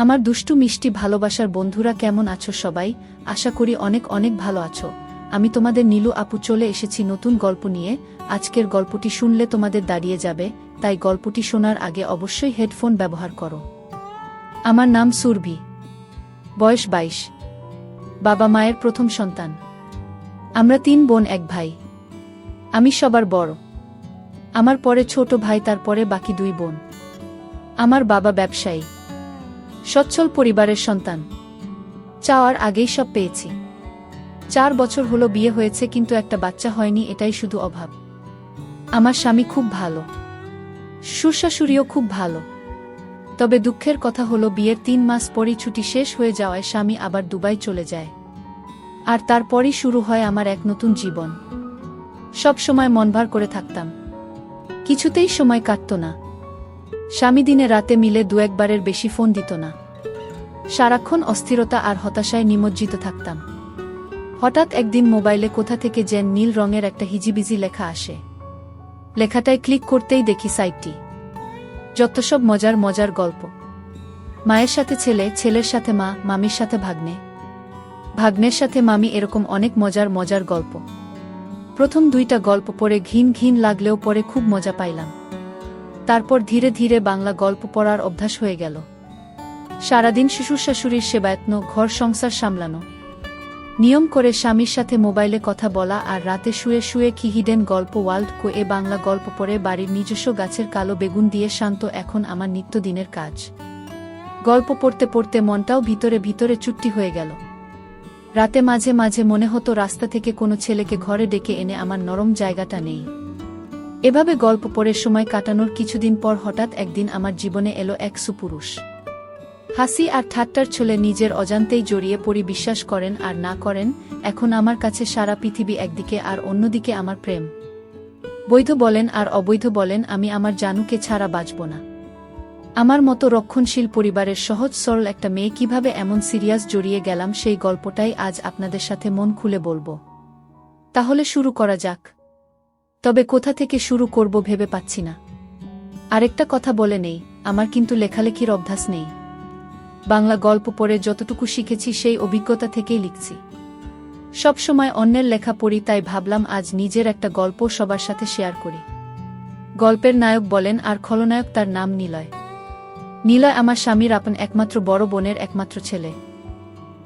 আমার দুষ্টু মিষ্টি ভালোবাসার বন্ধুরা কেমন আছো সবাই? আশা করি অনেক অনেক ভালো আছো। আমি তোমাদের নীলু আপু চলে এসেছি নতুন গল্প নিয়ে। আজকের গল্পটি শুনলে তোমাদের দাঁড়িয়ে যাবে, তাই গল্পটি শোনার আগে অবশ্যই হেডফোন ব্যবহার করো। আমার নাম সুরভি। বয়স বাইশ। বাবা মায়ের প্রথম সন্তান। আমরা তিন বোন, এক ভাই। আমি সবার বড়। আমার পরে ছোট ভাই, তারপরে বাকি দুই বোন। আমার বাবা ব্যবসায়ী। সচ্ছল পরিবারের সন্তান। চাওয়ার আগেই সব পেয়েছি। চার বছর হলো বিয়ে হয়েছে কিন্তু একটা বাচ্চা হয়নি এটাই শুধু অভাব। আমার স্বামী খুব ভালো। শ্বশুরশাশুড়িও খুব ভালো। তবে দুঃখের কথা হলো বিয়ের তিন মাস পরই ছুটি শেষ হয়ে যাওয়ায় স্বামী আবার দুবাই চলে যায়। আর তারপরই শুরু হয় আমার এক নতুন জীবন। সব সময় মন ভার করে থাকতাম। কিছুতেই সময় কাটত না। স্বামী দিনে রাতে মিলে দু একবারের বেশি ফোন দিত না। সারাক্ষণ অস্থিরতা আর হতাশায় নিমজ্জিত থাকতাম। হঠাৎ একদিন মোবাইলে কোথা থেকে যেন নীল রঙের একটা হিজিবিজি লেখা আসে। লেখাটায় ক্লিক করতেই দেখি সাইটটি। যত সব মজার মজার গল্প। মায়ের সাথে ছেলে, ছেলের সাথে মা, মামির সাথে ভাগ্নে। ভাগ্নের সাথে মামি এরকম অনেক মজার মজার গল্প। প্রথম দুইটা গল্প পড়ে ঘিন ঘিন লাগলেও পরে খুব মজা পাইলাম। তারপর ধীরে ধীরে বাংলা গল্প পড়ার অভ্যাস হয়ে গেল। সারাদিন শ্বশুর শাশুড়ির সেবায়ত্ন, ঘর সংসার সামলানো। নিয়ম করে স্বামীর সাথে মোবাইলে কথা বলা আর রাতে শুয়ে শুয়ে কি হিডেন গল্প ওয়ার্ল্ড কো এ বাংলা গল্প পড়ে বাড়ির নিজস্ব গাছের কালো বেগুন দিয়ে শান্ত এখন আমার নিত্যদিনের কাজ। গল্প পড়তে পড়তে মনটাও ভিতরে ভিতরে চুট্টি হয়ে গেল। রাতে মাঝে মাঝে মনে হতো রাস্তা থেকে কোনো ছেলেকে ঘরে ডেকে এনে আমার নরম জায়গাটা নেই। এভাবে গল্প পড়ে সময় কাটানোর কিছুদিন পর হঠাৎ একদিন আমার জীবনে এলো এক সুপুরুষ। হাসি আর ঠাট্টার ছলে নিজের অজান্তেই জড়িয়ে পড়ি বিশ্বাস করেন আর না করেন, এখন আমার কাছে সারা পৃথিবী একদিকে আর অন্যদিকে আমার প্রেম। বৈধ বলেন আর অবৈধ বলেন, আমি আমার জানুকে ছাড়া বাঁচব না। আমার মতো রক্ষণশীল পরিবারের সহজ সরল একটা মেয়ে কীভাবে এমন সিরিয়াস জড়িয়ে গেলাম সেই গল্পটাই আজ আপনাদের সাথে মন খুলে বলব। তাহলে শুরু করা যাক। তবে কোথা থেকে শুরু করব ভেবে পাচ্ছি না। আরেকটা কথা বলে নেই, আমার কিন্তু লেখালেখির অভ্যাস নেই। বাংলা গল্প পড়ে যতটুকু শিখেছি সেই অভিজ্ঞতা থেকেই লিখছি। সবসময় অন্যের লেখা পড়ি, তাই ভাবলাম আজ নিজের একটা গল্প সবার সাথে শেয়ার করি। গল্পের নায়ক বলেন, আর খলনায়ক তার নাম নিলয়। নিলয় আমার স্বামীর আপন একমাত্র বড় বোনের একমাত্র ছেলে।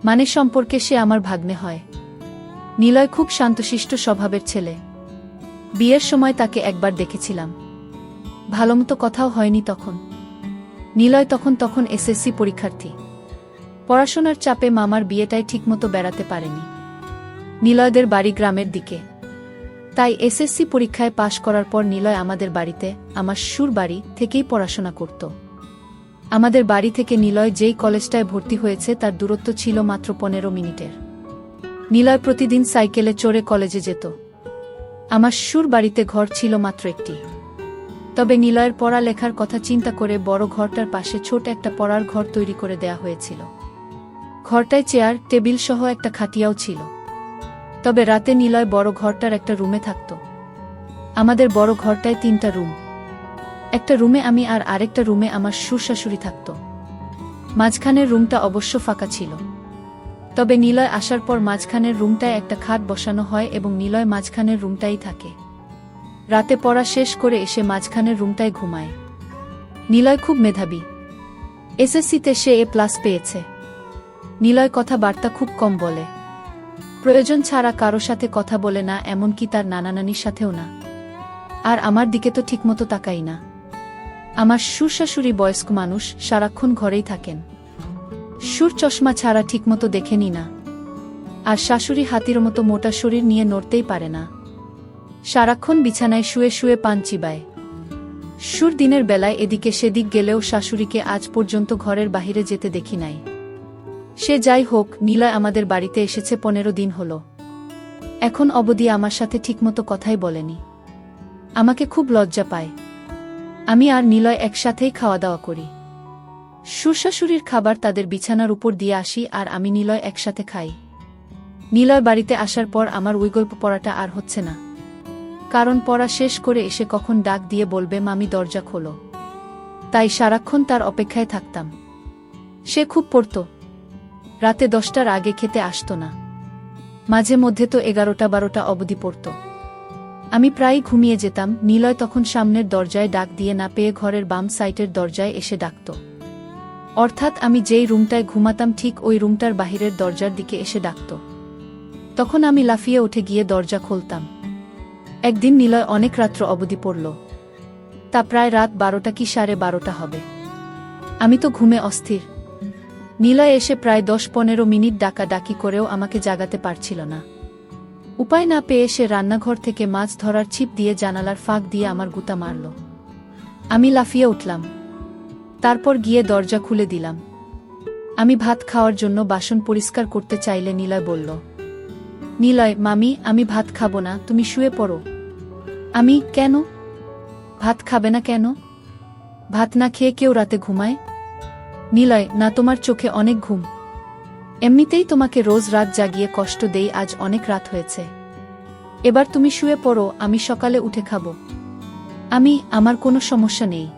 মানে সম্পর্কে সে আমার ভাগ্নে হয়। নিলয় খুব শান্তশিষ্ট স্বভাবের ছেলে। বিয়ের সময় তাকে একবার দেখেছিলাম। ভালোমতো কথাও হয়নি তখন। নিলয় তখন তখন এসএসসি পরীক্ষার্থী। পড়াশোনার চাপে মামার বিয়েটাই ঠিকমতো বেড়াতে পারেনি। নিলয়দের বাড়ি গ্রামের দিকে। তাই এসএসসি পরীক্ষায় পাশ করার পর নিলয় আমাদের বাড়িতে, আমার সুর বাড়ি থেকেই পড়াশোনা করত। আমাদের বাড়ি থেকে নিলয় যেই কলেজটায় ভর্তি হয়েছে তার দূরত্ব ছিল মাত্র পনেরো মিনিটের। নিলয় প্রতিদিন সাইকেলে চড়ে কলেজে যেত। আমার সুর বাড়িতে ঘর ছিল মাত্র একটি। তবে নিলয়ের পড়ালেখার কথা চিন্তা করে বড় ঘরটার পাশে ছোট একটা পড়ার ঘর তৈরি করে দেয়া হয়েছিল। ঘরটায় চেয়ার, টেবিল সহ একটা খাটিয়াও ছিল। তবে রাতে নিলয় বড় ঘরটার একটা রুমে থাকত। আমাদের বড় ঘরটায় তিনটা রুম। একটা রুমে আমি আর আরেকটা রুমে আমার শ্বশুরশাশুড়ি থাকত। মাঝখানের রুমটা অবশ্য ফাঁকা ছিল। তবে নিলয় আসার পর মাঝখানের রুমটায় একটা খাট বসানো হয় এবং নিলয় মাঝখানের রুমটাই থাকে। রাতে পড়া শেষ করে এসে মাঝখানের রুমটায় ঘুমায়। নিলয় খুব মেধাবী। এসএসসিতে সে এ প্লাস পেয়েছে। নিলয় কথাবার্তা খুব কম বলে। প্রয়োজন ছাড়া কারও সাথে কথা বলে না, এমনকি তার নানা নানির সাথেও না। আর আমার দিকে তো ঠিকমতো তাকাই না। আমার শ্বশুরশাশুড়ি বয়স্ক মানুষ সারাক্ষণ ঘরেই থাকেন। সুর চশমা ছাড়া ঠিকমতো দেখেনি না। আর শাশুড়ি হাতির মতো মোটা শরীর নিয়ে নড়তেই পারে না। সারাক্ষণ বিছানায় শুয়ে শুয়ে পান চিবায়। সুর দিনের বেলায় এদিকে সেদিক গেলেও শাশুড়িকে আজ পর্যন্ত ঘরের বাহিরে যেতে দেখি নাই। সে যাই হোক নীলয় আমাদের বাড়িতে এসেছে পনেরো দিন হল। এখন অবধি আমার সাথে ঠিকমতো কথাই বলেনি। আমাকে খুব লজ্জা পায়। আমি আর নীলয় একসাথেই খাওয়া দাওয়া করি। শ্বশুরশাশুড়ির খাবার তাদের বিছানার উপর দিয়ে আসি আর আমি নিলয় একসাথে খাই। নিলয় বাড়িতে আসার পর আমার ওই গল্প পড়াটা আর হচ্ছে না। কারণ পড়া শেষ করে এসে কখন ডাক দিয়ে বলবে, মামি, দরজা খোলো। তাই সারাক্ষণ তার অপেক্ষায় থাকতাম। সে খুব পড়ত। রাতে দশটার আগে খেতে আসতো না। মাঝে মধ্যে তো এগারোটা বারোটা অবধি পড়ত। আমি প্রায় ঘুমিয়ে যেতাম, নিলয় তখন সামনের দরজায় ডাক দিয়ে না পেয়ে ঘরের বাম সাইটের দরজায় এসে ডাকত। অর্থাৎ আমি যেই রুমটায় ঘুমাতাম ঠিক ওই রুমটার বাহিরের দরজার দিকে এসে ডাকত। তখন আমি লাফিয়ে উঠে গিয়ে দরজা খুলতাম। একদিন নিলয় অনেক রাত্র অবধি পড়ল। তা প্রায় রাত বারোটা কি সাড়ে বারোটা হবে। আমি তো ঘুমে অস্থির। নীলয় এসে প্রায় দশ পনেরো মিনিট ডাকা ডাকি করেও আমাকে জাগাতে পারছিল না। উপায় না পেয়ে সে রান্নাঘর থেকে মাছ ধরার ছিপ দিয়ে জানালার ফাঁক দিয়ে আমার গুতা মারল। আমি লাফিয়ে উঠলাম। তারপর গিয়ে দরজা খুলে দিলাম। আমি ভাত খাওয়ার জন্য বাসন পরিষ্কার করতে চাইলে নিলয় বলল, নিলয়, মামি, আমি ভাত খাব না, তুমি শুয়ে পড়ো। আমি কেন? ভাত খাবে না কেন? ভাত না খেয়ে কেউ রাতে ঘুমায়? নিলয়, না, তোমার চোখে অনেক ঘুম। এমনিতেই তোমাকে রোজ রাত জাগিয়ে কষ্ট দেই, আজ অনেক রাত হয়েছে। এবার তুমি শুয়ে পড়ো, আমি সকালে উঠে খাব। আমি, আমার কোনো সমস্যা নেই।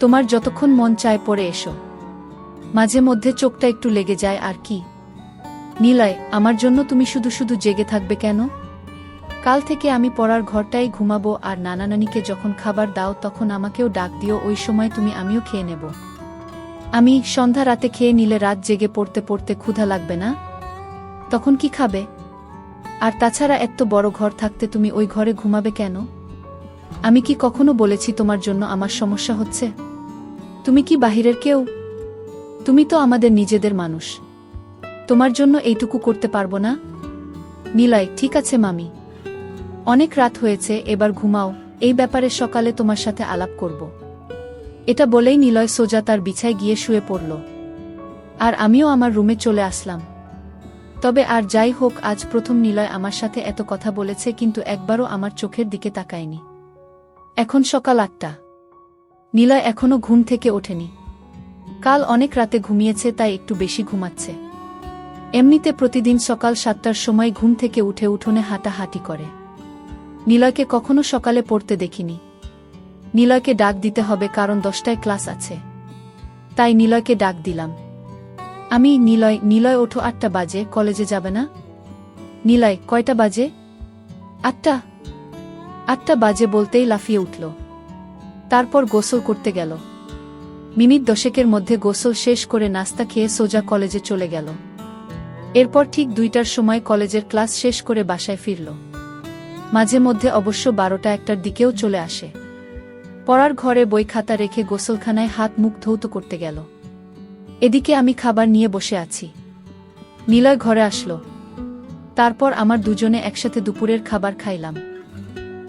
তোমার যতক্ষণ মন চায় পড়ে এসো। মাঝে মধ্যে চোখটা একটু লেগে যায়, আর কি? নিলয়, আমার জন্য তুমি শুধু শুধু জেগে থাকবে কেন? কাল থেকে আমি পড়ার ঘরটাই ঘুমাবো, আর নানা নানিকে যখন খাবার দাও, তখন আমাকেও ডাক দিও, ওই সময় তুমি আমিও খেয়ে নেব। আমি সন্ধ্যা রাতে খেয়ে নিলে রাত জেগে পড়তে পড়তে ক্ষুধা লাগবে না? তখন কি খাবে? আর তাছাড়া এত বড় ঘর থাকতে তুমি ওই ঘরে ঘুমাবে কেন? আমি কি কখনো বলেছি তোমার জন্য আমার সমস্যা হচ্ছে? তুমি কি বাহিরের কেউ? তুমি তো আমাদের নিজেদের মানুষ। তোমার জন্য এইটুকু করতে পারব না? নিলয়, ঠিক আছে মামি। অনেক রাত হয়েছে, এবার ঘুমাও। এই ব্যাপারে সকালে তোমার সাথে আলাপ করব। এটা বলেই নিলয় সোজা তার বিছায় গিয়ে শুয়ে পড়ল। আর আমিও আমার রুমে চলে আসলাম। তবে আর যাই হোক, আজ প্রথম নিলয় আমার সাথে এত কথা বলেছে, কিন্তু একবারও আমার চোখের দিকে তাকায়নি। এখন সকাল আটটা। নিলয় এখনও ঘুম থেকে ওঠেনি। কাল অনেক রাতে ঘুমিয়েছে, তাই একটু বেশি ঘুমাচ্ছে। এমনিতে প্রতিদিন সকাল সাতটার সময় ঘুম থেকে উঠে উঠোনে হাঁটাহাঁটি করে। নিলয়কে কখনো সকালে পড়তে দেখিনি। নিলয়কে ডাক দিতে হবে, কারণ দশটায় ক্লাস আছে। তাই নিলয়কে ডাক দিলাম। আমি, নিলয় নিলয়, ওঠো, আটটা বাজে, কলেজে যাবে না? নিলয়, কয়টা বাজে? আটটা। আটটা বাজে বলতেই লাফিয়ে উঠল। তারপর গোসল করতে গেল। মিনিট দশেকের মধ্যে গোসল শেষ করে নাস্তা খেয়ে সোজা কলেজে চলে গেল। এরপর ঠিক দুইটার সময় কলেজের ক্লাস শেষ করে বাসায় ফিরল। মাঝে মধ্যে অবশ্য বারোটা একটার দিকেও চলে আসে। পড়ার ঘরে বই খাতা রেখে গোসলখানায় হাত মুখ ধৌত করতে গেল। এদিকে আমি খাবার নিয়ে বসে আছি। নিলয় ঘরে আসলো। তারপর আমার দুজনে একসাথে দুপুরের খাবার খাইলাম।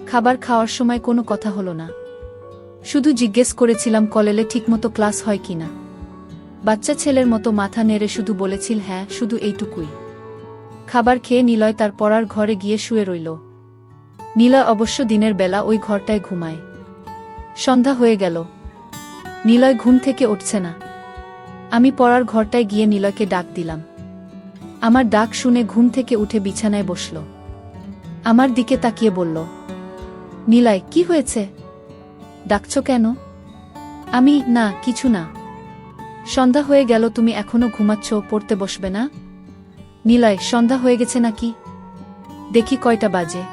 খাবার খাওয়ার সময় কোনো কথা হলো না। শুধু জিজ্ঞেস করেছিলাম কলেলে ঠিকমতো ক্লাস হয় কিনা। বাচ্চা ছেলের মতো মাথা নেড়ে শুধু বলেছিল হ্যাঁ শুধু এইটুকুই। খাবার খেয়ে নিলয় তার পড়ার ঘরে গিয়ে শুয়ে রইল। নীলয় অবশ্য দিনের বেলা ওই ঘরটায় ঘুমায়। সন্ধ্যা হয়ে গেল। নিলয় ঘুম থেকে উঠছে না। আমি পড়ার ঘরটায় গিয়ে নিলয়কে ডাক দিলাম। আমার ডাক শুনে ঘুম থেকে উঠে বিছানায় বসল। আমার দিকে তাকিয়ে বলল, নিলয়, কি হয়েছে? ডাকছ কেন? আমি, না, কিছু না। সন্ধ্যা হয়ে গেল, তুমি এখনও ঘুমাচ্ছ, পড়তে বসবে না? নিলয়, সন্ধ্যা হয়ে গেছে নাকি? দেখি কয়টা বাজে।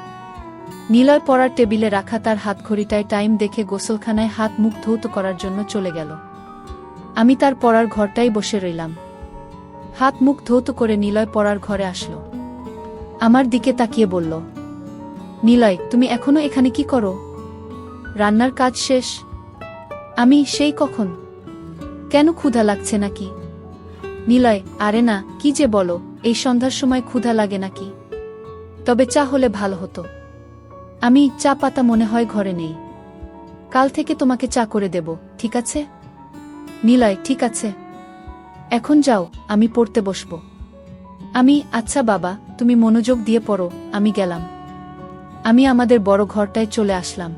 নিলয় পড়ার টেবিলে রাখা তার হাতঘড়িটায় টাইম দেখে গোসলখানায় হাত মুখ ধৌত করার জন্য চলে গেল। আমি তার পড়ার ঘরটাই বসে রইলাম। হাত মুখ ধৌত করে নিলয় পড়ার ঘরে আসলো। আমার দিকে তাকিয়ে বলল, নিলয়, তুমি এখনও এখানে কি করো? রান্নার কাজ শেষ। আমি সেই কখন? কেন ক্ষুধা লাগছে নাকি? নিলয়, আরে না, কি যে বলো, এই সন্ধ্যার সময় ক্ষুধা লাগে নাকি? তবে চা হলে ভালো হতো। আমি চা পাতা মনে হয় ঘরে নেই। কাল থেকে তোমাকে চা করে দেব, ঠিক আছে? নিলয়, ঠিক আছে। এখন যাও, আমি পড়তে বসব। আমি আচ্ছা বাবা, তুমি মনোযোগ দিয়ে পড়ো, আমি গেলাম। আমি আমাদের বড় ঘরটায় চলে আসলাম।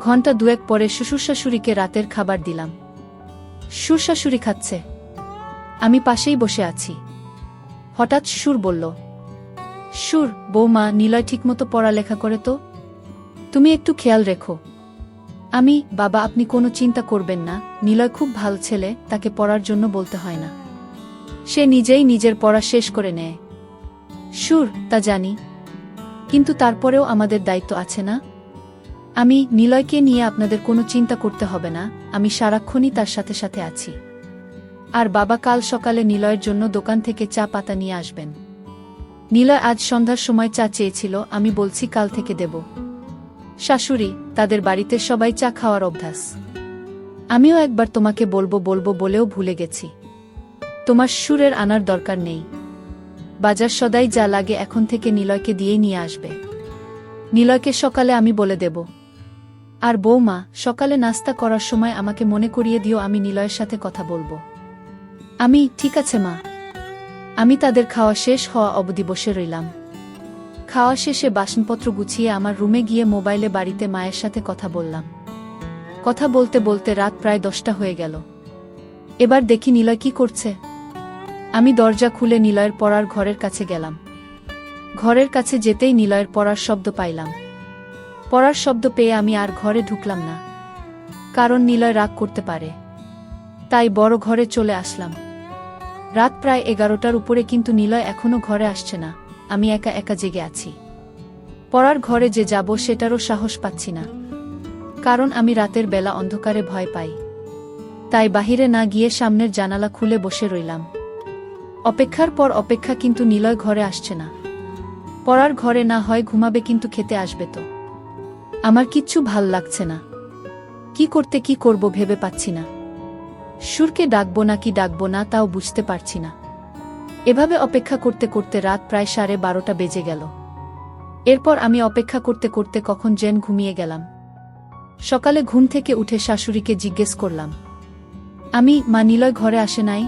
ঘণ্টা দুয়েক পরে শ্বশুর শাশুড়িকে রাতের খাবার দিলাম। শ্বশুর শাশুড়ি খাচ্ছে। আমি পাশেই বসে আছি। হঠাৎ সুর বলল সুর বৌমা, নিলয় ঠিকমতো পড়ালেখা করে তো? তুমি একটু খেয়াল রেখো। আমি, বাবা, আপনি কোনো চিন্তা করবেন না। নিলয় খুব ভালো ছেলে, তাকে পড়ার জন্য বলতে হয় না। সে নিজেই নিজের পড়া শেষ করে নেয়। সুর তা জানি। কিন্তু তারপরেও আমাদের দায়িত্ব আছে না? আমি নিলয়কে নিয়ে আপনাদের কোনো চিন্তা করতে হবে না, আমি সারাক্ষণই তার সাথে সাথে আছি। আর বাবা কাল সকালে নিলয়ের জন্য দোকান থেকে চা পাতা নিয়ে আসবেন। নিলয় আজ সন্ধ্যার সময় চা চেয়েছিল, আমি বলছি কাল থেকে দেব। শাশুড়ি, তাদের বাড়িতে সবাই চা খাওয়ার অভ্যাস। আমিও একবার তোমাকে বলব বলব বলেও ভুলে গেছি। তোমার সুরের আনার দরকার নেই। বাজার সদাই যা লাগে এখন থেকে নিলয়কে দিয়েই নিয়ে আসবে। নিলয়কে সকালে আমি বলে দেব আর বৌমা, সকালে নাস্তা করার সময় আমাকে মনে করিয়ে দিও আমি নিলয়ের সাথে কথা বলব। আমি, ঠিক আছে মা। আমি তাদের খাওয়া শেষ হওয়া অবধি বসে রইলাম। খাওয়া শেষে বাসনপত্র গুছিয়ে আমার রুমে গিয়ে মোবাইলে বাড়িতে মায়ের সাথে কথা বললাম। কথা বলতে বলতে রাত প্রায় দশটা হয়ে গেল। এবার দেখি নিলয় কি করছে। আমি দরজা খুলে নিলয়ের পড়ার ঘরের কাছে গেলাম। ঘরের কাছে যেতেই নিলয়ের পড়ার শব্দ পাইলাম। পড়ার শব্দ পেয়ে আমি আর ঘরে ঢুকলাম না। কারণ নিলয় রাগ করতে পারে। তাই বড় ঘরে চলে আসলাম। রাত প্রায় এগারোটার উপরে কিন্তু নিলয় এখনও ঘরে আসছে না। আমি একা একা জেগে আছি। পড়ার ঘরে যে যাব সেটারও সাহস পাচ্ছি না। কারণ আমি রাতের বেলা অন্ধকারে ভয় পাই। তাই বাহিরে না গিয়ে সামনের জানালা খুলে বসে রইলাম। অপেক্ষার পর অপেক্ষা কিন্তু নিলয় ঘরে আসছে না। পড়ার ঘরে না হয় ঘুমাবে কিন্তু খেতে আসবে তো। আমার কিচ্ছু ভালো লাগছে না। কি করতে কি করব ভেবে পাচ্ছি না। সুরকে ডাকবো না কি ডাকবো না তাও বুঝতে পারছি না। এভাবে অপেক্ষা করতে করতে রাত প্রায় সাড়ে বারোটা বেজে গেল। এরপর আমি অপেক্ষা করতে করতে কখন জেন ঘুমিয়ে গেলাম। সকালে ঘুম থেকে উঠে শাশুড়িকে জিজ্ঞেস করলাম, আমি মা নিলয় ঘরে আসে নাই?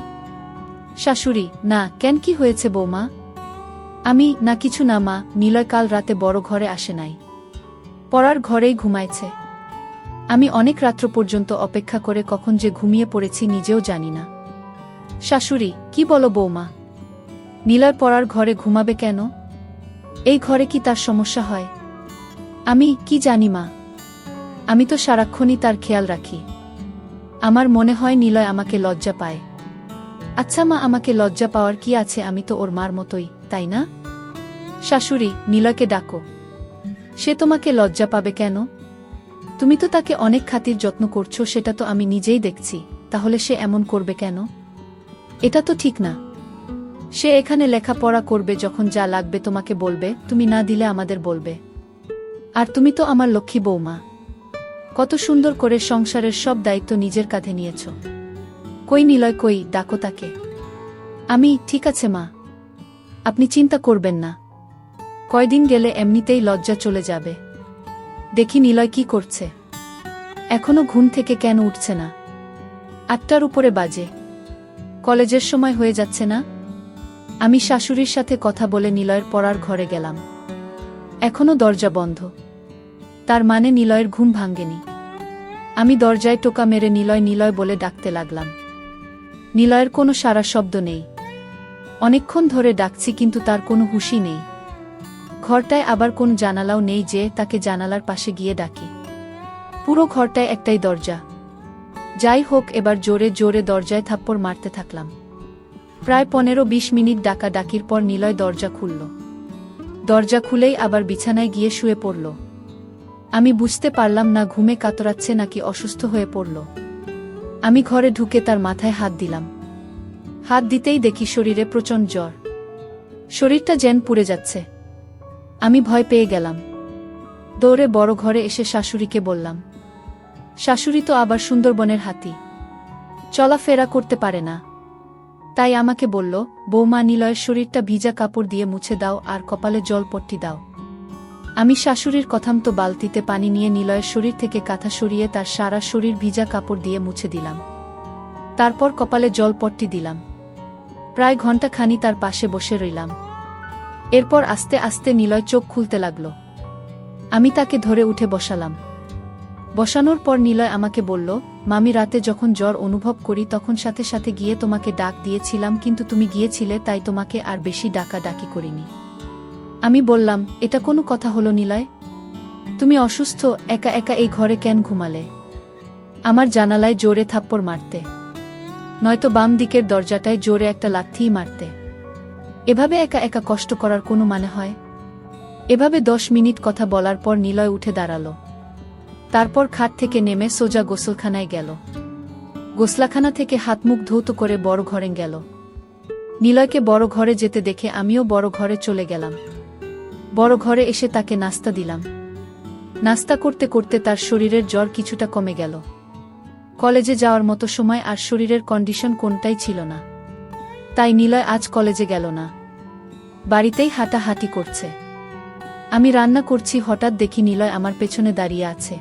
শাশুড়ি, না, কেন কি হয়েছে বৌমা? আমি, না কিছু না মা, নিলয় কাল রাতে বড় ঘরে আসে নাই। পড়ার ঘরেই ঘুমাইছে। আমি অনেক রাত্র পর্যন্ত অপেক্ষা করে কখন যে ঘুমিয়ে পড়েছি নিজেও জানি না। শাশুড়ি, কি বলো বৌমা? নীলয় পড়ার ঘরে ঘুমাবে কেন? এই ঘরে কি তার সমস্যা হয়? আমি কি জানি মা? আমি তো সারাক্ষণই তার খেয়াল রাখি। আমার মনে হয় নিলয় আমাকে লজ্জা পায়। আচ্ছা মা, আমাকে লজ্জা পাওয়ার কি আছে? আমি তো ওর মার মতোই, তাই না? শাশুড়ি, নীলয়কে ডাকো। সে তোমাকে লজ্জা পাবে কেন? তুমি তো তাকে অনেক খাতির যত্ন করছ, সেটা তো আমি নিজেই দেখছি। তাহলে সে এমন করবে কেন? এটা তো ঠিক না। সে এখানে লেখাপড়া করবে যখন যা লাগবে তোমাকে বলবে, তুমি না দিলে আমাদের বলবে। আর তুমি তো আমার লক্ষ্মী বৌমা। কত সুন্দর করে সংসারের সব দায়িত্ব নিজের কাঁধে নিয়েছ। কই নিলয়, কই, ডাকো তাকে। আমি, ঠিক আছে মা। আপনি চিন্তা করবেন না। কয়দিন গেলে এমনিতেই লজ্জা চলে যাবে। দেখি নিলয় কি করছে। এখনও ঘুম থেকে কেন উঠছে না? আটটার উপরে বাজে। কলেজের সময় হয়ে যাচ্ছে না? আমি শাশুড়ির সাথে কথা বলে নিলয়ের পড়ার ঘরে গেলাম। এখনও দরজা বন্ধ। তার মানে নিলয়ের ঘুম ভাঙ্গেনি আমি দরজায় টোকা মেরে নিলয় নিলয় বলে ডাকতে লাগলাম। নিলয়ের কোনো সারা শব্দ নেই। অনেকক্ষণ ধরে ডাকছি কিন্তু তার কোনো হুশি নেই। ঘরটায় আবার কোন জানালাও নেই যে তাকে জানালার পাশে গিয়ে ডাকি। পুরো ঘরটায় একটাই দরজা। যাই হোক, এবার জোরে জোরে দরজায় থাপ্পড় মারতে থাকলাম। প্রায় পনেরো বিশ মিনিট ডাকা ডাকির পর নিলয় দরজা খুলল। দরজা খুলেই আবার বিছানায় গিয়ে শুয়ে পড়ল। আমি বুঝতে পারলাম না ঘুমে কাতরাচ্ছে নাকি অসুস্থ হয়ে পড়ল। আমি ঘরে ঢুকে তার মাথায় হাত দিলাম। হাত দিতেই দেখি শরীরে প্রচণ্ড জ্বর। শরীরটা যেন পুড়ে যাচ্ছে। আমি ভয় পেয়ে গেলাম। দৌড়ে বড় ঘরে এসে শাশুড়িকে বললাম, শাশুড়ি তো আবার সুন্দরবনের হাতি। চলাফেরা করতে পারে না। তাই আমাকে বলল, বৌমা নিলয়ের শরীরটা ভিজা কাপড় দিয়ে মুছে দাও আর কপালে জল পট্টি দাও। আমি শাশুড়ির কথামতো বালতিতে পানি নিয়ে নিলয়ের শরীর থেকে কাঁথা সরিয়ে তার সারা শরীর ভিজা কাপড় দিয়ে মুছে দিলাম। তারপর কপালে জল পট্টি দিলাম। প্রায় ঘণ্টা খানি তার পাশে বসে রইলাম। এরপর আস্তে আস্তে নিলয় চোখ খুলতে লাগল। আমি তাকে ধরে উঠে বসালাম। বসানোর পর নিলয় আমাকে বলল, মামি, রাতে যখন জ্বর অনুভব করি, তখন সাথে সাথে গিয়ে তোমাকে ডাক দিয়েছিলাম, কিন্তু তুমি গিয়েছিলে, তাই তোমাকে আর বেশি ডাকা ডাকি করিনি। আমি বললাম, এটা কোনো কথা হলো নিলয়? তুমি অসুস্থ, একা একা এই ঘরে কেন ঘুমালে? আমার জানালায় জোরে থাপ্পড় মারতে। নয়তো বাম দিকের দরজাটায় জোরে একটা লাথিই মারতে। এভাবে একা একা কষ্ট করার কোনো মানে হয়? এভাবে দশ মিনিট কথা বলার পর নিলয় উঠে দাঁড়াল। তারপর খাট থেকে নেমে সোজা গোসলখানায় গেল। গোসলাখানা থেকে হাত মুখ ধৌত করে বড় ঘরে গেল। নিলয়কে বড় ঘরে যেতে দেখে আমিও বড় ঘরে চলে গেলাম। বড় ঘরে এসে তাকে নাস্তা দিলাম। নাস্তা করতে করতে তার শরীরের জ্বর কিছুটা কমে গেল। কলেজে যাওয়ার মতো সময় আর শরীরের কন্ডিশন কোনটাই ছিল না। তাই নিলয় আজ কলেজে গেল না। বাড়িতেই হাঁটাহাঁটি করছে। আমি রান্না করছি, হঠাৎ দেখি নিলয় আমার পেছনে দাঁড়িয়ে আছে।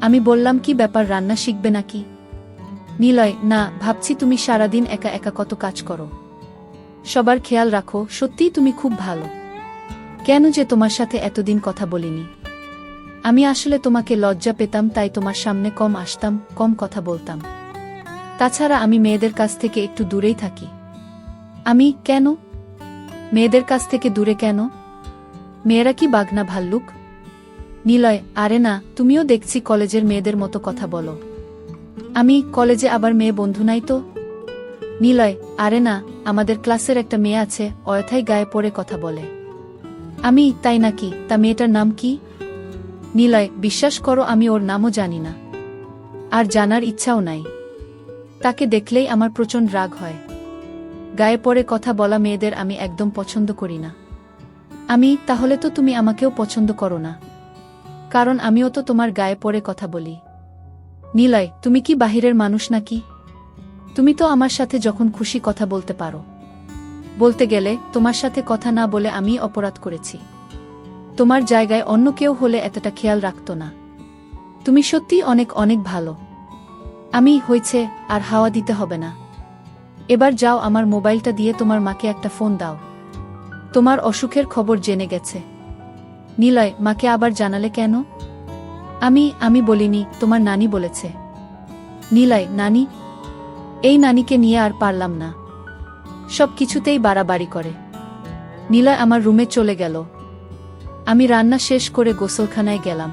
আমি বললাম, কি ব্যাপার, রান্না শিখবে নাকি? নিলয়, না, ভাবছি তুমি সারাদিন একা একা কত কাজ করো। সবার খেয়াল রাখো, সত্যিই তুমি খুব ভালো। কেন যে তোমার সাথে এতদিন কথা বলিনি? আমি আসলে তোমাকে লজ্জা পেতাম, তাই তোমার সামনে কম আসতাম, কম কথা বলতাম। তাছাড়া আমি মেয়েদের কাছ থেকে একটু দূরেই থাকি। আমি কেন? মেয়েদের কাছ থেকে দূরে কেন? মেয়েরা কি বাগনা ভাল্লুক? নিলয়, আরে না, তুমিও দেখছি কলেজের মেয়েদের মতো কথা বলো। আমি কলেজে আবার মেয়ে বন্ধু নাই তো? নিলয়, আরে না, আমাদের ক্লাসের একটা মেয়ে আছে, অয়থাই গায়ে পড়ে কথা বলে। আমি, তাই নাকি? তা মেয়েটার নাম কি? নিলয়, বিশ্বাস করো আমি ওর নামও জানি না। আর জানার ইচ্ছাও নাই। তাকে দেখলেই আমার প্রচণ্ড রাগ হয়। গায়ে পরে কথা বলা মেয়েদের আমি একদম পছন্দ করি না। আমি, তাহলে তো তুমি আমাকেও পছন্দ করো না। কারণ আমিও তো তোমার গায়ে পরে কথা বলি। নিলয়, তুমি কি বাহিরের মানুষ নাকি? তুমি তো আমার সাথে যখন খুশি কথা বলতে পারো। বলতে গেলে, তোমার সাথে কথা না বলে আমি অপরাধ করেছি। তোমার জায়গায় অন্য কেউ হলে এতটা খেয়াল রাখত না। তুমি সত্যি অনেক অনেক ভালো। আমি হয়েছে আর হাওয়া দিতে হবে না। এবার যাও আমার মোবাইলটা দিয়ে তোমার মাকে একটা ফোন দাও। তোমার অসুখের খবর জেনে গেছে। নিলয়, মাকে আবার জানালে কেন? আমি আমি বলিনি, তোমার নানি বলেছে। নিলয়, নানি? এই নানিকে নিয়ে আর পারলাম না। সব কিছুতেই বাড়াবাড়ি করে। নিলয় আমার রুমে চলে গেল। আমি রান্না শেষ করে গোসলখানায় গেলাম।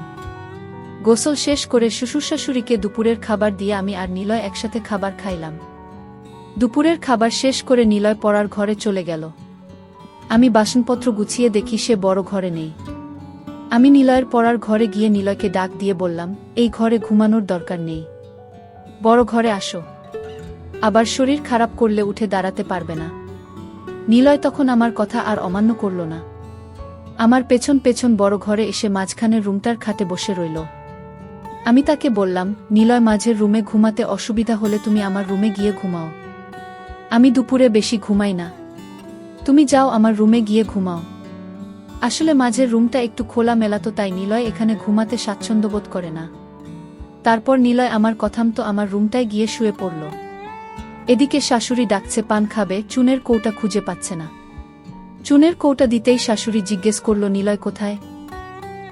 গোসল শেষ করে শ্বশুর শাশুড়িকে দুপুরের খাবার দিয়ে আমি আর নিলয় একসাথে খাবার খাইলাম। দুপুরের খাবার শেষ করে নিলয় পড়ার ঘরে চলে গেল। আমি বাসনপত্র গুছিয়ে দেখি সে বড় ঘরে নেই। আমি নিলয়ের পড়ার ঘরে গিয়ে নিলয়কে ডাক দিয়ে বললাম, এই ঘরে ঘুমানোর দরকার নেই। বড় ঘরে আসো। আবার শরীর খারাপ করলে উঠে দাঁড়াতে পারবে না নিলয় তখন আমার কথা আর অমান্য করল না। আমার পেছন পেছন বড় ঘরে এসে মাঝখানের রুমটার খাতে বসে রইল। আমি তাকে বললাম, নিলয় মাঝের রুমে ঘুমাতে অসুবিধা হলে তুমি আমার রুমে গিয়ে ঘুমাও। আমি দুপুরে বেশি ঘুমাই না। তুমি যাও আমার রুমে গিয়ে ঘুমাও। আসলে মাঝের রুমটা একটু খোলা মেলাতো তাই নিলয় এখানে ঘুমাতে স্বাচ্ছন্দ্য বোধ করে না। তারপর নিলয় আমার কথাম তো আমার রুমটায় গিয়ে শুয়ে পড়ল। এদিকে শাশুড়ি ডাকছে, পান খাবে? চুনের কৌটা খুঁজে পাচ্ছে না। চুনের কৌটা দিতেই শাশুড়ি জিজ্ঞেস করল, নিলয় কোথায়?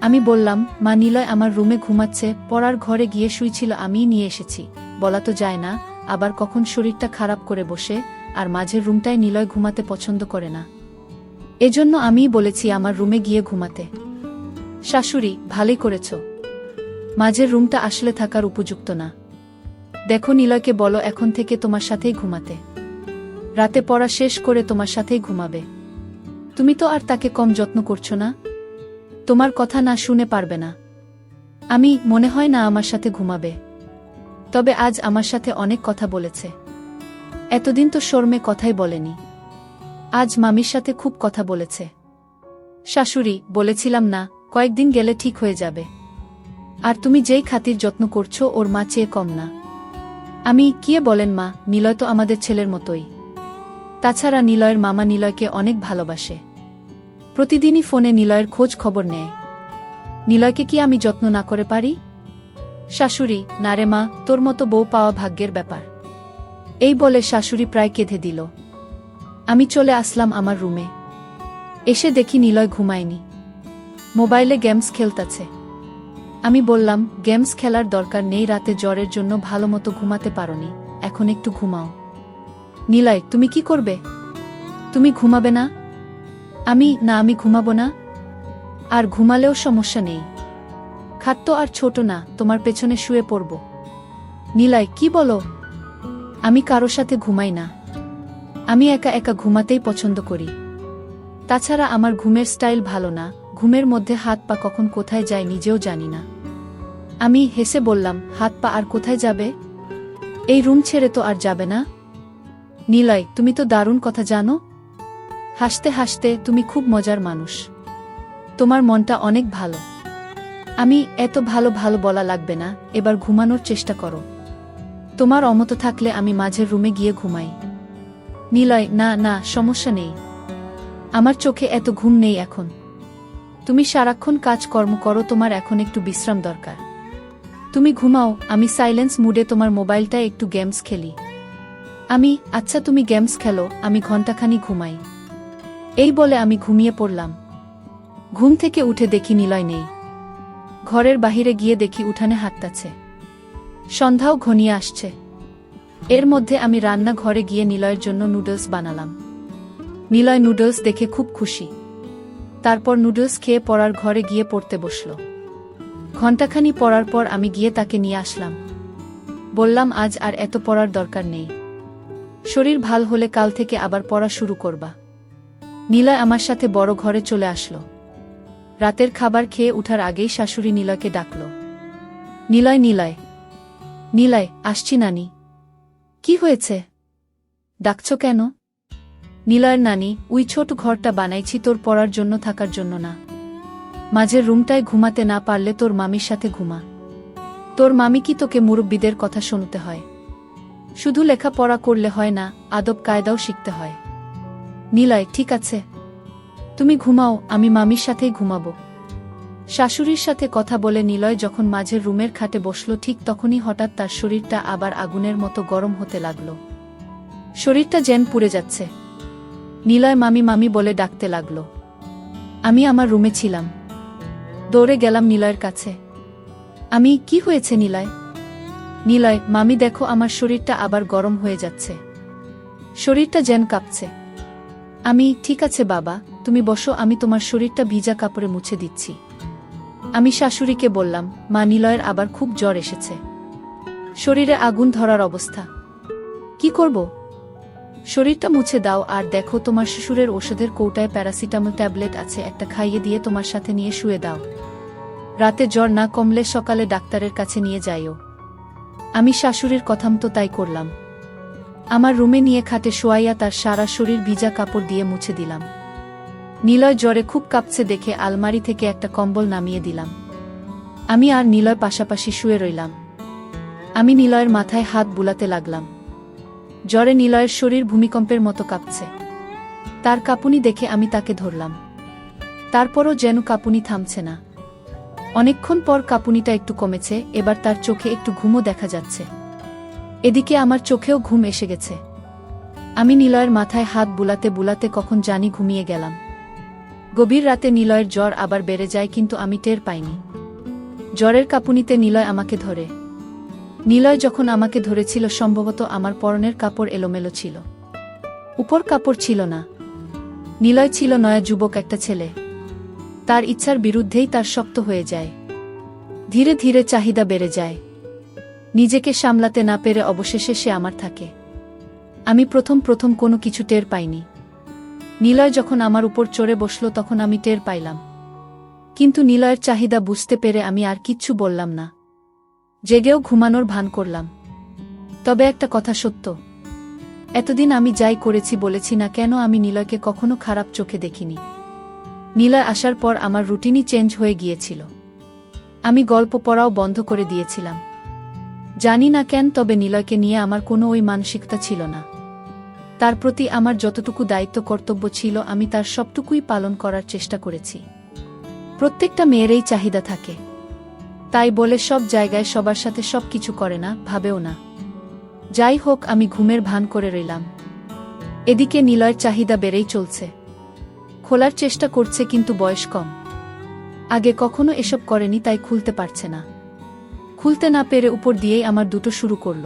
আমি বললাম, মা, নিলয় আমার রুমে ঘুমাচ্ছে, পড়ার ঘরে গিয়ে শুইছিল, আমিই নিয়ে এসেছি। বলা তো যায় না আবার কখন শরীরটা খারাপ করে বসে, আর মাঝের রুমটায় নিলয় ঘুমাতে পছন্দ করে না। এজন্য আমিই বলেছি আমার রুমে গিয়ে ঘুমাতে। শাশুড়ি, ভালোই করেছ। মাঝের রুমটা আসলে থাকার উপযুক্ত না। দেখো নিলয়কে বলো এখন থেকে তোমার সাথেই ঘুমাতে। রাতে পড়া শেষ করে তোমার সাথেই ঘুমাবে। তুমি তো আর তাকে কম যত্ন করছ না। তোমার কথা না শুনে পারবে না। আমি, মনে হয় না আমার সাথে ঘুমাবে। তবে আজ আমার সাথে অনেক কথা বলেছে। এতদিন তো শর্মে কথাই বলেনি। আজ মামির সাথে খুব কথা বলেছে। শাশুড়ি, বলেছিলাম না, কয়েকদিন গেলে ঠিক হয়ে যাবে। আর তুমি যেই খাতির যত্ন করছ, ওর মা চেয়ে কম না। আমি, কিয়ে বলেন মা, নিলয় তো আমাদের ছেলের মতোই। তাছাড়া নিলয়ের মামা নিলয়কে অনেক ভালোবাসে। প্রতিদিনই ফোনে নিলয়ের খোঁজ খবর নেয়। নিলয়কে কি আমি যত্ন না করে পারি? শাশুড়ি, না রে মা, তোর মতো বউ পাওয়া ভাগ্যের ব্যাপার। এই বলে শাশুড়ি প্রায় কেঁধে দিল। আমি চলে আসলাম আমার রুমে। এসে দেখি নিলয় ঘুমায়নি। মোবাইলে গেমস খেলতাছে। আমি বললাম, গেমস খেলার দরকার নেই, রাতে জ্বরের জন্য ভালো মতো ঘুমাতে পারোনি। এখন একটু ঘুমাও। নিলয়, তুমি কি করবে? তুমি ঘুমাবে না? আমি না, আমি ঘুমাবো না। আর ঘুমালেও সমস্যা নেই। তো আর ছোট না, তোমার পেছনে শুয়ে পড়ব। নীলয়, কি বলো? আমি কারও সাথে ঘুমাই না। আমি একা একা ঘুমাতেই পছন্দ করি। তাছাড়া আমার ঘুমের স্টাইল ভালো না, ঘুমের মধ্যে হাত পা কখন কোথায় যায় নিজেও জানি না। আমি হেসে বললাম, হাত পা আর কোথায় যাবে? এই রুম ছেড়ে তো আর যাবে না। নীলয়, তুমি তো দারুণ কথা জানো। হাসতে হাসতে তুমি খুব মজার মানুষ। তোমার মনটা অনেক ভালো। আমি এত ভালো ভালো বলা লাগবে না, এবার ঘুমানোর চেষ্টা করো। তোমার অমত থাকলে আমি মাঝের রুমে গিয়ে ঘুমাই। নিলয়, না না, সমস্যা নেই। আমার চোখে এত ঘুম নেই এখন। তুমি সারাক্ষণ কাজকর্ম করো, তোমার এখন একটু বিশ্রাম দরকার। তুমি ঘুমাও, আমি সাইলেন্স মুডে তোমার মোবাইলটা একটু গেমস খেলি। আমি আচ্ছা তুমি গেমস খেলো, আমি ঘণ্টাখানি ঘুমাই। এই বলে আমি ঘুমিয়ে পড়লাম। ঘুম থেকে উঠে দেখি নিলয় নেই। ঘরের বাহিরে গিয়ে দেখি উঠানে হাঁটতাছে সন্ধ্যাও ঘনিয়ে আসছে। এর মধ্যে আমি রান্না ঘরে গিয়ে নিলয়ের জন্য নুডলস বানালাম। নিলয় নুডলস দেখে খুব খুশি। তারপর নুডলস খেয়ে পড়ার ঘরে গিয়ে পড়তে বসল। ঘণ্টাখানি পড়ার পর আমি গিয়ে তাকে নিয়ে আসলাম। বললাম, আজ আর এত পড়ার দরকার নেই। শরীর ভালো হলে কাল থেকে আবার পড়া শুরু করবা। নীলয় আমার সাথে বড় ঘরে চলে আসলো। রাতের খাবার খেয়ে উঠার আগেই শাশুড়ি নিলয়কে ডাকল। নিলয় নিলয়। নিলয়, আসছি নানি। কি হয়েছে? ডাকছ কেন? নিলয়ের নানি, উই ছোট ঘরটা বানাইছি তোর পড়ার জন্য থাকার জন্য না। মাঝের রুমটায় ঘুমাতে না পারলে তোর মামির সাথে ঘুমা। তোর মামি কি তোকে মুরব্বীদের কথা শুনতে হয়? শুধু লেখাপড়া করলে হয় না আদব কায়দাও শিখতে হয়। নিলয়, ঠিক আছে। তুমি ঘুমাও, আমি মামির সাথেই ঘুমাবো। শাশুড়ির সাথে কথা বলে নিলয় যখন মাঝের রুমের খাটে বসল, ঠিক তখনই হঠাৎ তার শরীরটা আবার আগুনের মতো গরম হতে লাগল। শরীরটা যেন পুড়ে যাচ্ছে। নিলয় মামি মামি বলে ডাকতে লাগল। আমি আমার রুমে ছিলাম। দৌড়ে গেলাম নিলয়ের কাছে। আমি, কি হয়েছে নিলয়? নিলয়, মামি দেখো আমার শরীরটা আবার গরম হয়ে যাচ্ছে। শরীরটা যেন কাঁপছে। আমি, ঠিক আছে বাবা, তুমি বসো, আমি তোমার শরীরটা ভিজা কাপড়ে মুছে দিচ্ছি। আমি শাশুড়িকে বললাম, মা, নিলয়ের আবার খুব জ্বর এসেছে। শরীরে আগুন ধরার অবস্থা। কি করব? শরীরটা মুছে দাও, আর দেখো তোমার শ্বশুরের ওষুধের কৌটায় প্যারাসিটামল ট্যাবলেট আছে, একটা খাইয়ে দিয়ে তোমার সাথে নিয়ে শুয়ে দাও। রাতে জ্বর না কমলে সকালে ডাক্তারের কাছে নিয়ে যাইও। আমি শাশুড়ির কথাম তো তাই করলাম। আমার রুমে নিয়ে খাটে শোয়াইয়া তার সারা শরীর ভিজা কাপড় দিয়ে মুছে দিলাম। নিলয় জ্বরে খুব কাঁপছে দেখে আলমারি থেকে একটা কম্বল নামিয়ে দিলাম। আমি আর নিলয় পাশাপাশি শুয়ে রইলাম। আমি নিলয়ের মাথায় হাত বুলাতে লাগলাম। জ্বরে নিলয়ের শরীর ভূমিকম্পের মতো কাঁপছে। তার কাঁপুনি দেখে আমি তাকে ধরলাম। তারপরও যেন কাঁপুনি থামছে না। অনেকক্ষণ পর কাঁপুনিটা একটু কমেছে, এবার তার চোখে একটু ঘুমও দেখা যাচ্ছে। এদিকে আমার চোখেও ঘুম এসে গেছে। আমি নিলয়ের মাথায় হাত বুলাতে বুলাতে কখন জানি ঘুমিয়ে গেলাম। গভীর রাতে নিলয়ের জ্বর আবার বেড়ে যায় কিন্তু আমি টের পাইনি। জ্বরের কাঁপুনিতে নিলয় আমাকে ধরে। নিলয় যখন আমাকে ধরেছিল সম্ভবত আমার পরনের কাপড় এলোমেলো ছিল। উপর কাপড় ছিল না। নিলয় ছিল নয়া যুবক একটা ছেলে। তার ইচ্ছার বিরুদ্ধেই তার শক্ত হয়ে যায়। ধীরে ধীরে চাহিদা বেড়ে যায়। নিজেকে সামলাতে না পেরে অবশেষে সে আমার থাকে। আমি প্রথম প্রথম কোনো কিছু টের পাইনি। নিলয় যখন আমার উপর চড়ে বসল তখন আমি টের পাইলাম। কিন্তু নিলয়ের চাহিদা বুঝতে পেরে আমি আর কিচ্ছু বললাম না। জেগেও ঘুমানোর ভান করলাম। তবে একটা কথা সত্য। এতদিন আমি যাই করেছি বলেছি না কেন আমি নিলয়কে কখনো খারাপ চোখে দেখিনি। নিলয় আসার পর আমার রুটিনই চেঞ্জ হয়ে গিয়েছিল। আমি গল্প পড়াও বন্ধ করে দিয়েছিলাম। জানি না কেন তবে নিলয়কে নিয়ে আমার কোনো ওই মানসিকতা ছিল না। তার প্রতি আমার যতটুকু দায়িত্ব কর্তব্য ছিল, আমি তার সবটুকুই পালন করার চেষ্টা করেছি। প্রত্যেকটা মেয়েরই চাহিদা থাকে। তাই বলে সব জায়গায় সবার সাথে সব কিছু করে না, ভাবেও না। যাই হোক, আমি ঘুমের ভান করে রইলাম। এদিকে নিলয়ের চাহিদা বেড়েই চলছে। খোলার চেষ্টা করছে, কিন্তু বয়স কম। আগে কখনো এসব করেনি, তাই খুলতে পারছে না। খুলতে না পেরে উপর দিয়েই আমার দুটো শুরু করল।